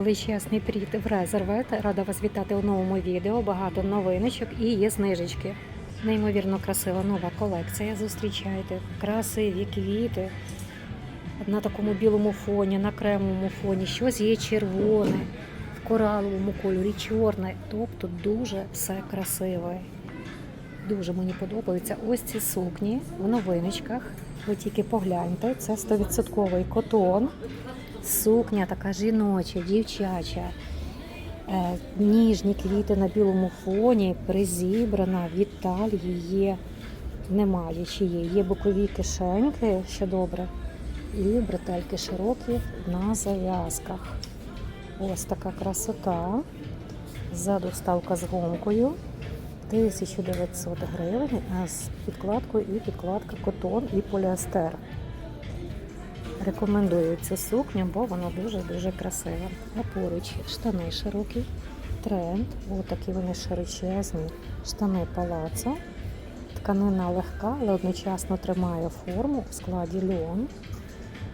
Величезний привіт в резервет. Рада вас вітати у новому відео. Багато новиночок і є знижечки. Неймовірно красива нова колекція. Зустрічайте красиві квіти на такому білому фоні, на кремовому фоні. Щось є червоне, в кораловому кольорі, чорне. Тобто дуже все красиве. Дуже мені подобаються ось ці сукні в новиночках. Ви тільки погляньте, це 100% котон. Сукня така жіноча, дівчача, е, ніжні квіти на білому фоні, призібрана, від талії є, немає чи є. Бокові кишеньки, що добре, і бретельки широкі на зав'язках. Ось така красота. Ззаду вставка з гомкою. 1900 гривень, з підкладкою і підкладка котон і поліестер. Рекомендую цю сукню, бо вона дуже-дуже красива. А поруч штани широкі, тренд. Ось такі вони широчезні. Штани палацо. Тканина легка, але одночасно тримає форму в складі льон.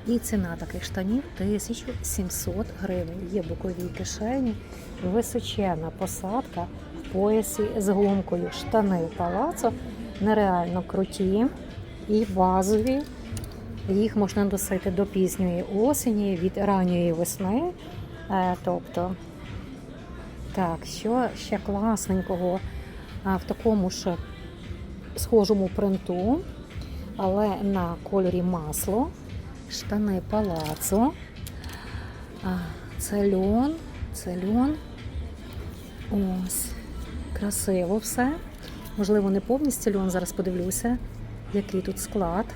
І ціна таких штанів 1700 гривень. Є бокові кишені, височена посадка в поясі з гумкою. Штани палацо нереально круті і базові. Їх можна носити до пізньої осені, від ранньої весни. Е, Тобто, так, що ще класненького в такому ж схожому принту, але на кольорі масло, штани палацо. Це льон, це льон. Ось, красиво все. Можливо, не повністю льон, зараз подивлюся, який тут склад.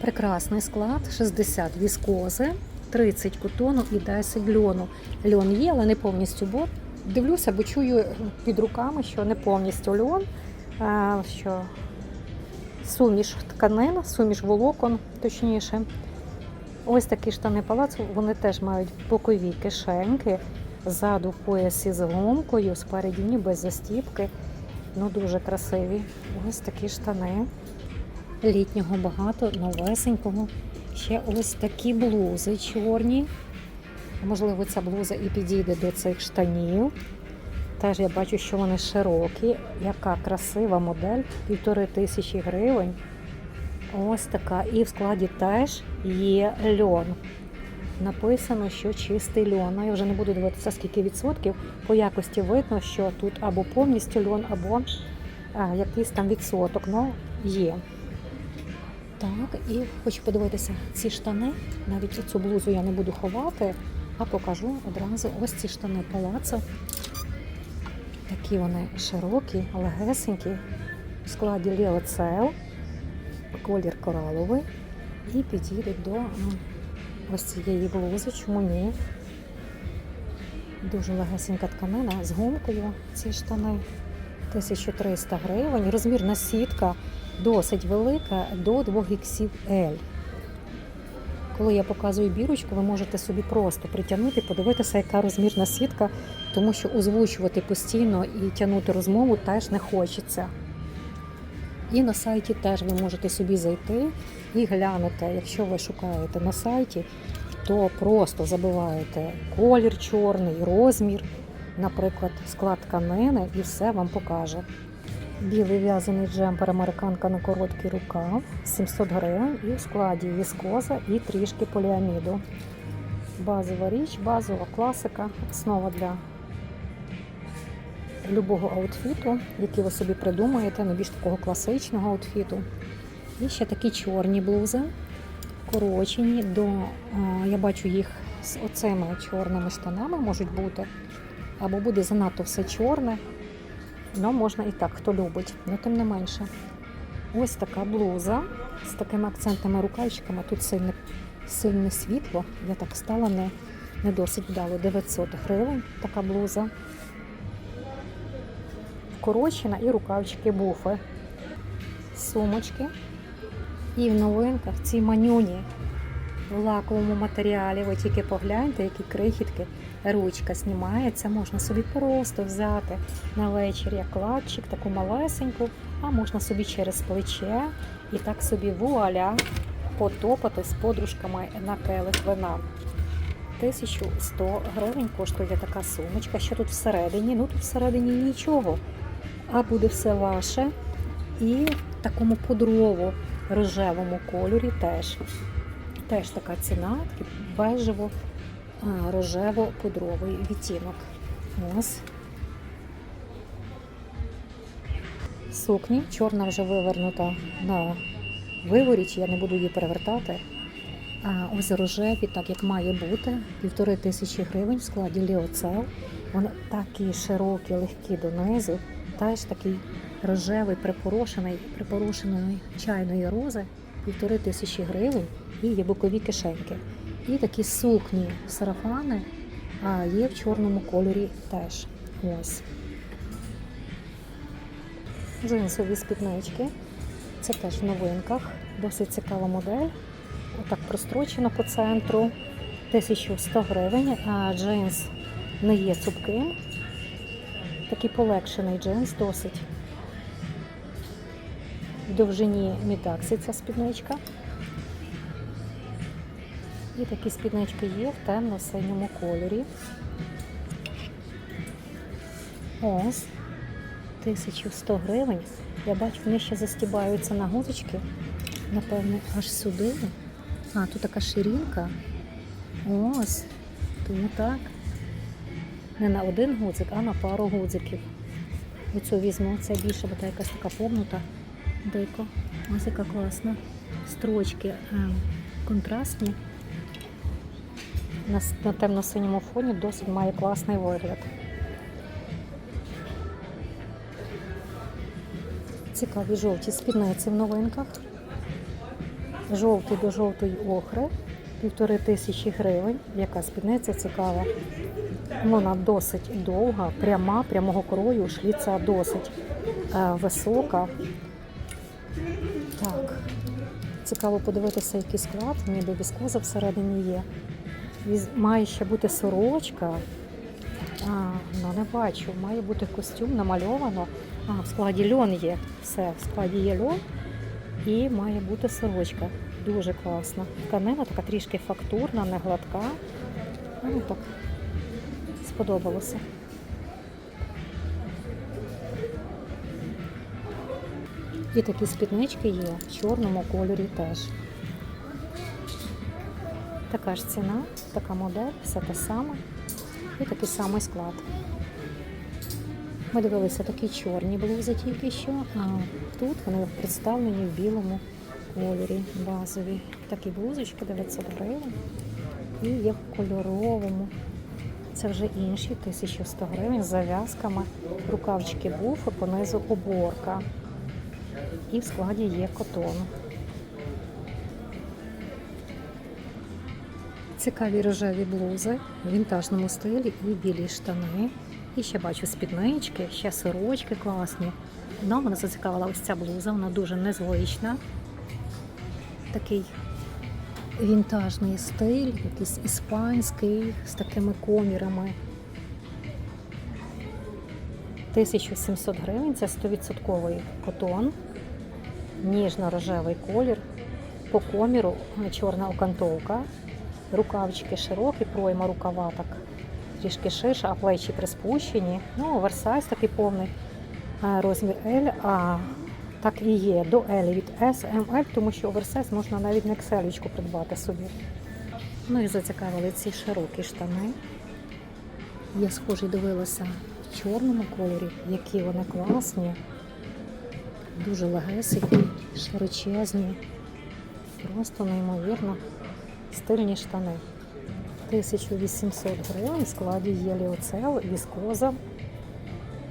Прекрасний склад, 60 віскози, 30 котону і 10 льону. Льон є, але не повністю, бо дивлюся, бо чую під руками, що не повністю льон, що суміш тканин, суміш волокон, точніше. Ось такі штани палацу, вони теж мають бокові кишеньки, ззаду в поясі з гомкою, спереді ні без застіпки. Ну, дуже красиві. Ось такі штани літнього багато, новесенького. Ще ось такі блузи чорні. Можливо, ця блуза і підійде до цих штанів. Теж я бачу, що вони широкі. Яка красива модель, півтори тисячі гривень. Ось така. І в складі теж є льон. Написано, що чистий льон. Ну, я вже не буду дивитися, скільки відсотків. По якості видно, що тут або повністю льон, або а, якийсь там відсоток. Ну, є. Так, і хочу подивитися ці штани. Навіть цю блузу я не буду ховати, а покажу одразу ось ці штани палацо. Такі вони широкі, легесенькі, в складі ліоцел, колір кораловий. І підійдуть до ось цієї блузи, чому ні. Дуже легесенька тканина з гумкою ці штани. 1300 гривень. Розмірна сітка досить велика до 2 XL. Коли я показую бірочку, ви можете собі просто притягнути, подивитися, яка розмірна сітка, тому що озвучувати постійно і тягнути розмову теж не хочеться. І на сайті теж ви можете собі зайти і глянути, якщо ви шукаєте на сайті, то просто забиваєте колір чорний, розмір, наприклад, склад тканини, і все вам покаже. Білий в'язаний джемпер американка на короткий рукав 700 гривень і в складі віскоза і трішки поліаміду. Базова річ, базова класика, основа для любого аутфіту, який ви собі придумаєте, найбільш такого класичного аутфіту. І ще такі чорні блузи, корочені до, я бачу їх з оцими чорними штанами можуть бути, або буде занадто все чорне. Ну, можна і так, хто любить, але тим не менше. Ось така блуза з такими акцентними рукавчиками. Тут сильне, сильне світло. Я так стала не, не досить вдало. 900 гривень така блуза. Вкорочена і рукавчики буфи. Сумочки. І в новинках ці манюні в лаковому матеріалі. Ви тільки погляньте, які крихітки. Ручка знімається, можна собі просто взяти на вечір як кладчик, таку малесеньку, а можна собі через плече і так собі вуаля потопати з подружками на келих вина. 1100 гривень коштує така сумочка. Що тут всередині? Ну тут всередині нічого. А буде все ваше. І в такому пудрово рожевому кольорі теж. Теж така ціна, бежево рожево-пудровий відтінок. Ось. Сукні. Чорна вже вивернута на виворіч, я не буду її перевертати. А ось рожеві, так як має бути, півтори тисячі гривень в складі ліоцел. Вони такі широкі, легкі донизу. Теж такий рожевий, припорошений, припорошеної чайної рози, півтори тисячі гривень і є бокові кишеньки. І такі сукні сарафани є в чорному кольорі теж. Ось. Джинсові спіднички. Це теж в новинках. Досить цікава модель. Отак прострочено по центру. 1100 гривень. А джинс не є цупким. Такий полегшений джинс досить. В довжині мідаксі ця спідничка. І такі спіднички є в темно-синьому кольорі. Ось. 1100 гривень. Я бачу, вони ще застібаються на гудочки. Напевно, аж сюди. А, тут така ширинка. Ось. Тому так. Не на один гудзик, а на пару гудзиків. Оцю візьму, це більше, бо та якась така повнута. Дико. Ось яка класна. Строчки ем, контрастні. На, темно-синьому фоні досить має класний вигляд. Цікаві жовті спідниці в новинках. Жовтий до жовтої охри. Півтори тисячі гривень. Яка спідниця цікава. Вона досить довга, пряма, прямого крою, шліця досить е, висока. Так. Цікаво подивитися, який склад, ніби віскоза всередині є. Має ще бути сорочка. А, ну не бачу. Має бути костюм намальовано. А, в складі льон є. Все, в складі є льон і має бути сорочка. Дуже класна. Тканина така трішки фактурна, не гладка. Ну так, сподобалося. І такі спіднички є в чорному кольорі теж. Така ж ціна, така модель, все те саме. І такий самий склад. Ми дивилися такі чорні блузи тільки що, а тут вони представлені в білому кольорі базові. Такі блузочки 900 гривень. І є в кольоровому. Це вже інші 1100 гривень з зав'язками. Рукавчики буфи, понизу оборка. І в складі є котон. Цікаві рожеві блузи в вінтажному стилі і білі штани. І ще бачу спіднички, ще сорочки класні. Ну, мене зацікавила ось ця блуза, вона дуже незвична. Такий вінтажний стиль, якийсь іспанський, з такими комірами. 1700 гривень, це 100% котон, ніжно-рожевий колір, по коміру е, чорна окантовка, рукавчики широкі, пройма рукава так трішки ширша, а плечі приспущені. Ну, оверсайз такий повний е, розмір L, а так і є до L від S, M, L, тому що оверсайз можна навіть на XL придбати собі. Ну і зацікавили ці широкі штани. Я схожі дивилася в чорному кольорі, які вони класні, дуже легесенькі, широчезні, просто неймовірно стильні штани. 1800 гривень в складі є ліоцел, віскоза,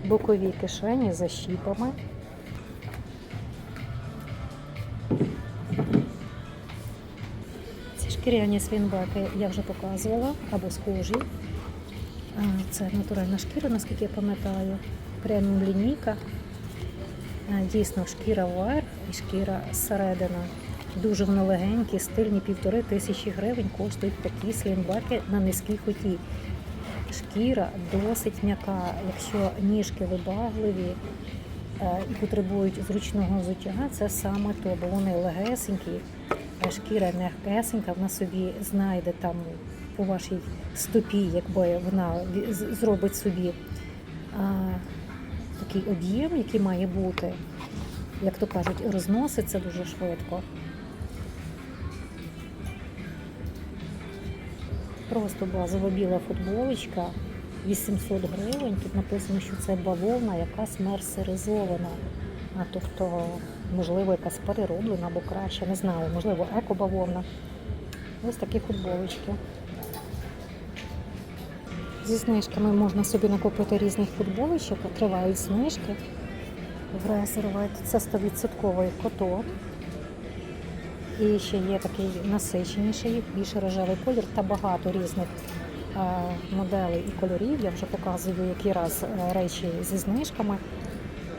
бокові кишені за щіпами. Ці шкіряні свінбеки я вже показувала або схожі. Це натуральна шкіра, наскільки я пам'ятаю. Преміум лінійка. Дійсно, шкіра вверх і шкіра зсередина. Дуже вони стильні, півтори тисячі гривень коштують такі слінбеки на низькій хоті. Шкіра досить м'яка. Якщо ніжки вибагливі е, і потребують зручного взуття, це саме то, бо вони легесенькі, шкіра м'якесенька, вона собі знайде там по вашій стопі, якби вона зробить собі такий об'єм, який має бути, як то кажуть, розноситься дуже швидко. Просто базова біла футболочка 800 гривень. Тут написано, що це бавовна, якась мерсеризована. А тобто, можливо, якась перероблена або краще, не знаю, можливо, екобавовна. Ось такі футболочки. Зі знижками можна собі накупити різних футболочок, тривають знижки. В резервет це 100% котон. І ще є такий насиченіший, більш рожевий колір та багато різних е, моделей і кольорів. Я вже показую, які раз е, речі зі знижками.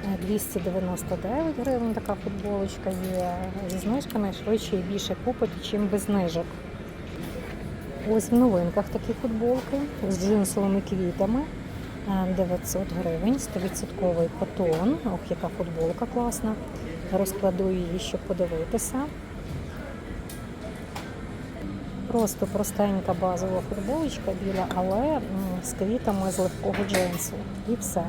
Е, 299 гривень така футболочка є. Зі знижками швидше і більше купити, чим без знижок. Ось в новинках такі футболки з джинсовими квітами. Е, 900 гривень, 100% котон. Ох, яка футболка класна. Розкладу її, щоб подивитися. Просто простенька базова футболочка біла, але з квітами з легкого джинсу. І все.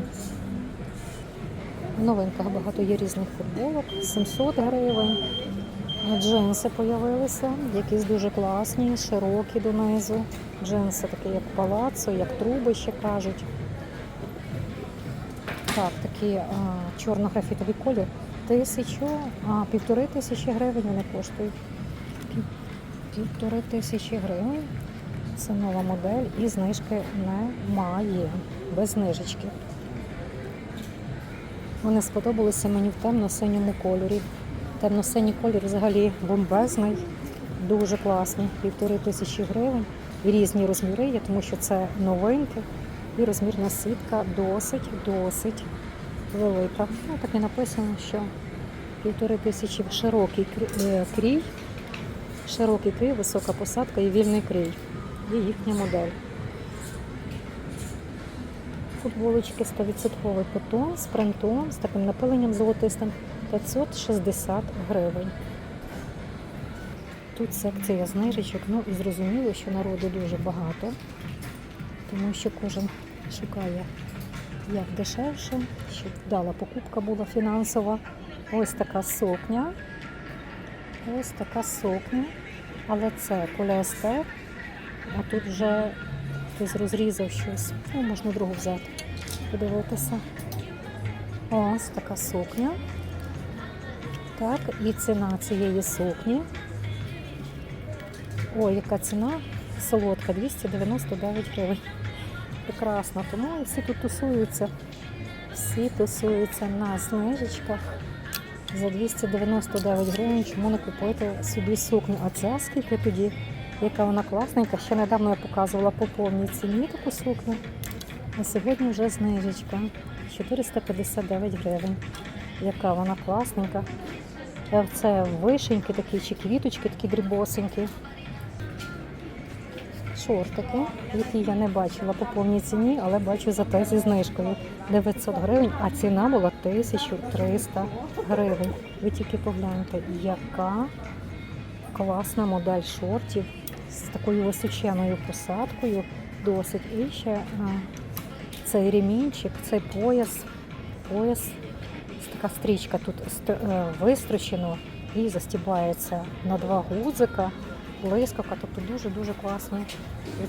В новинках багато є різних футболок. 700 гривень. Джинси з'явилися, якісь дуже класні, широкі донизу. Джинси такі, як палацо, як труби ще кажуть. Так, такі а, чорно-графітовий колір. Тисячу, а півтори тисячі гривень вони коштують. Пів- Півтори тисячі гривень. Це нова модель і знижки немає. Без знижечки. Вони сподобалися мені в темно-синьому кольорі. Темно-синій колір взагалі бомбезний, дуже класний. Півтори тисячі гривень. І різні розміри є, тому що це новинки. І розмірна сітка досить, досить велика. Ну, так і написано, що півтори тисячі широкий е, крій, широкий крій, висока посадка і вільний крій. Є їхня модель. Футболочки 100% котон з принтом, з таким напиленням золотистим 560 гривень. Тут секція знижечок, ну і зрозуміло, що народу дуже багато, тому що кожен шукає як дешевше, щоб вдала покупка була фінансова. Ось така сукня. Ось така сукня. Але це поліестер. А тут вже хтось розрізав щось. Ну, можна другу взяти. Подивитися. Ось така сукня. Так, і ціна цієї сукні. Ой, яка ціна? Солодка 299 гривень. Прекрасно. Тому всі тут тусуються. Всі тусуються на знижечках. За 299 гривень, чому не купити собі сукню? А це скільки тоді? Яка вона класненька. Ще недавно я показувала по повній ціні таку сукню. А сьогодні вже знижечка. 459 гривень. Яка вона класненька. Е, Це вишеньки такі чи квіточки, такі дрібосенькі. Шортики, які я не бачила по повній ціні, але бачу зате зі знижкою 900 гривень, а ціна була 1300 гривень. Ви тільки погляньте, яка класна модель шортів з такою височеною посадкою. Досить. І ще а, цей ремінчик, цей пояс, пояс, така стрічка тут е, вистрочено і застібається на два гудзика, блискавка, тобто дуже-дуже класні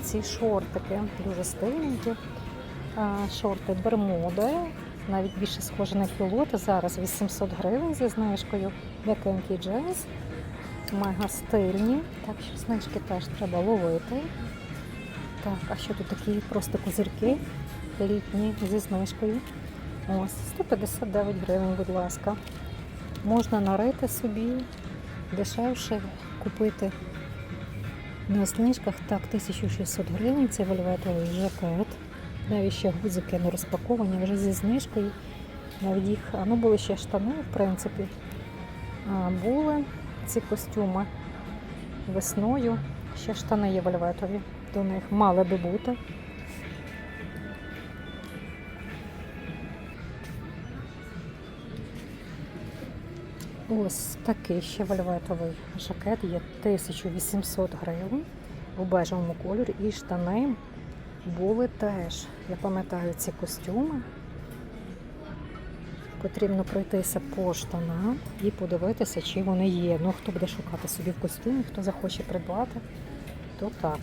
ці шортики, дуже стильненькі. Шорти Бермуди, навіть більше схоже на пілоти. Зараз 800 гривень зі знижкою. М'якенький джинс, мега стильні. Так що знижки теж треба ловити. Так, а що тут такі просто козирки літні зі знижкою? Ось 159 гривень, будь ласка. Можна нарити собі, дешевше купити на знижках. Так, 1600 гривень, це вельветовий жакет. Навіть ще гудзики не розпаковані, вже зі знижкою. Навіть їх, ну були ще штани, в принципі. А, були ці костюми весною. Ще штани є вельветові. До них мали би бути. Ось такий ще вельветовий жакет є 1800 гривень. у бежевому кольорі. І штани були теж. Я пам'ятаю ці костюми. Потрібно пройтися по штанам і подивитися, чи вони є. Ну, хто буде шукати собі в костюмі, хто захоче придбати, то так.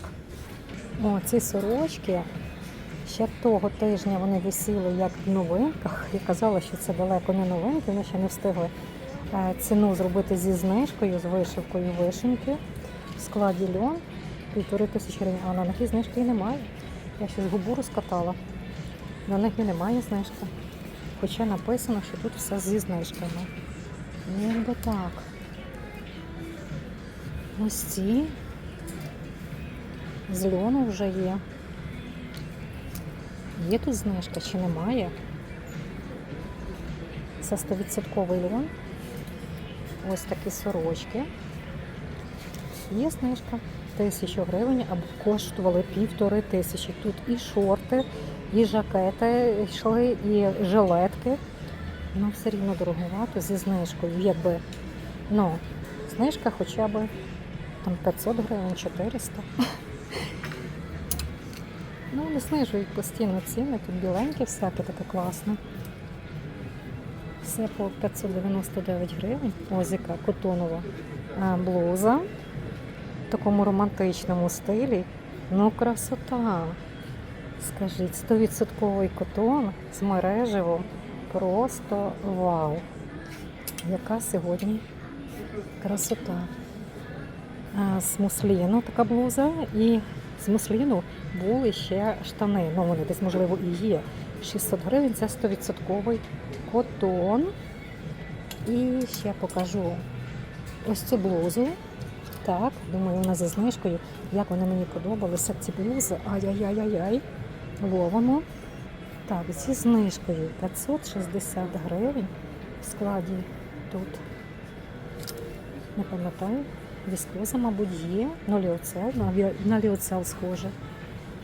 О, ці сорочки. Ще того тижня вони висіли як в новинках. Я казала, що це далеко не новинки, вони ще не встигли е, ціну зробити зі знижкою, з вишивкою вишеньки. В складі льон півтори тисячі гривень, а на них знижки і немає. Я щось губу розкатала. На них і немає знижки. Хоча написано, що тут все зі знижками. Якби так. Ось ці з льону вже є. Є тут знижка чи немає? Це 100% льон. Ось такі сорочки. Є знижка. Тисячу гривень або коштували півтори тисячі. Тут і шорти, і жакети йшли, і жилетки. Ну, все рівно дороговато зі знижкою. Якби, ну, знижка хоча б там 500 гривень, 400. Ну, вони знижують постійно ціни, тут біленьке всяке таке класне. Все по 599 гривень. Ось яка котонова блуза в такому романтичному стилі. Ну, красота. Скажіть, 100% котон з мереживом. Просто вау. Яка сьогодні красота. А, З мусліну така блуза і з мусліну були ще штани. Ну, вони десь, можливо, і є. 600 гривень це 100% котон. І ще покажу ось цю блузу. Так, думаю, вона зі знижкою. Як вони мені подобалися, ці блузи. Ай-яй-яй-яй-яй. Ловимо. Так, зі знижкою 560 гривень в складі тут. Не пам'ятаю. Віскоза, мабуть, є. Ну, ліоцел, на, на ліоцел схоже.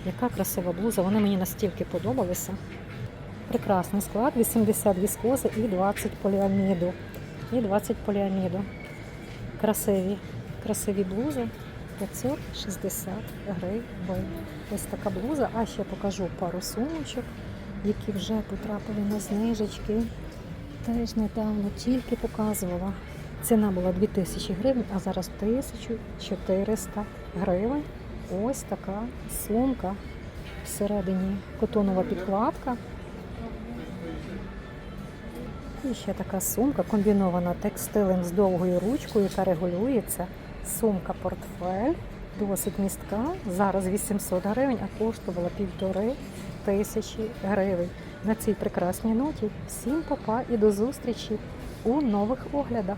Яка красива блуза, вони мені настільки подобалися. Прекрасний склад, 80 віскози і 20 поліаміду. І 20 поліаміду. Красиві, красиві блузи. 560 гривень. Ось така блуза. А ще покажу пару сумочок, які вже потрапили на знижечки. Теж недавно тільки показувала. Ціна була 2000 гривень, а зараз 1400 гривень. Ось така сумка. Всередині котонова підкладка. І ще така сумка, комбінована текстилем з довгою ручкою, яка регулюється. Сумка-портфель, досить містка. Зараз 800 гривень, а коштувала півтори тисячі гривень. На цій прекрасній ноті всім папа і до зустрічі у нових оглядах.